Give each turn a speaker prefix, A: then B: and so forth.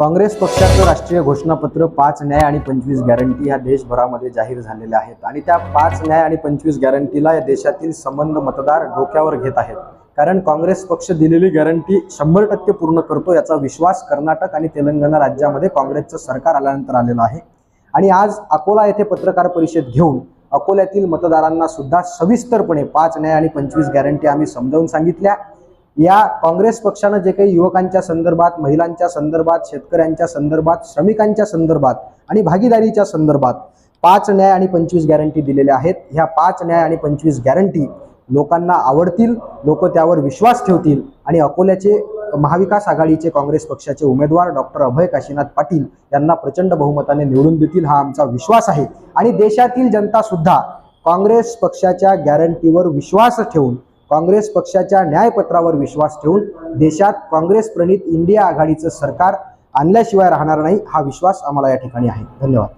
A: काँग्रेस पक्षाचं राष्ट्रीय घोषणापत्र पाच न्याय आणि पंचवीस गॅरंटी ह्या देशभरामध्ये जाहीर झालेल्या आहेत. आणि त्या पाच न्याय आणि पंचवीस गॅरंटीला या देशातील संबंध मतदार डोक्यावर घेत आहेत. कारण काँग्रेस पक्ष दिलेली गॅरंटी शंभर टक्के पूर्ण करतो याचा विश्वास कर्नाटक आणि तेलंगणा राज्यामध्ये काँग्रेसचं सरकार आल्यानंतर आलेलं आहे. आणि आज अकोला येथे पत्रकार परिषद घेऊन अकोल्यातील मतदारांना सुद्धा सविस्तरपणे पाच न्याय आणि पंचवीस गॅरंटी आम्ही समजावून सांगितल्या. या काँग्रेस पक्षानं जे काही युवकांच्या संदर्भात महिलांच्या संदर्भात शेतकऱ्यांच्या संदर्भात श्रमिकांच्या संदर्भात आणि भागीदारीच्या संदर्भात पाच न्याय आणि पंचवीस गॅरंटी दिलेल्या आहेत. ह्या पाच न्याय आणि पंचवीस गॅरंटी लोकांना आवडतील लोक त्यावर विश्वास ठेवतील आणि अकोल्याचे महाविकास आघाडीचे काँग्रेस पक्षाचे उमेदवार डॉक्टर अभय काशीनाथ पाटील यांना प्रचंड बहुमताने निवडून देतील हा आमचा विश्वास आहे. आणि देशातील जनता सुद्धा काँग्रेस पक्षाच्या गॅरंटीवर विश्वास ठेवून काँग्रेस पक्षाच्या न्यायपत्रावर विश्वास ठेवून देशात काँग्रेस प्रणित इंडिया आघाडीचं सरकार आणल्याशिवाय राहणार नाही हा विश्वास आम्हाला या ठिकाणी आहे. धन्यवाद.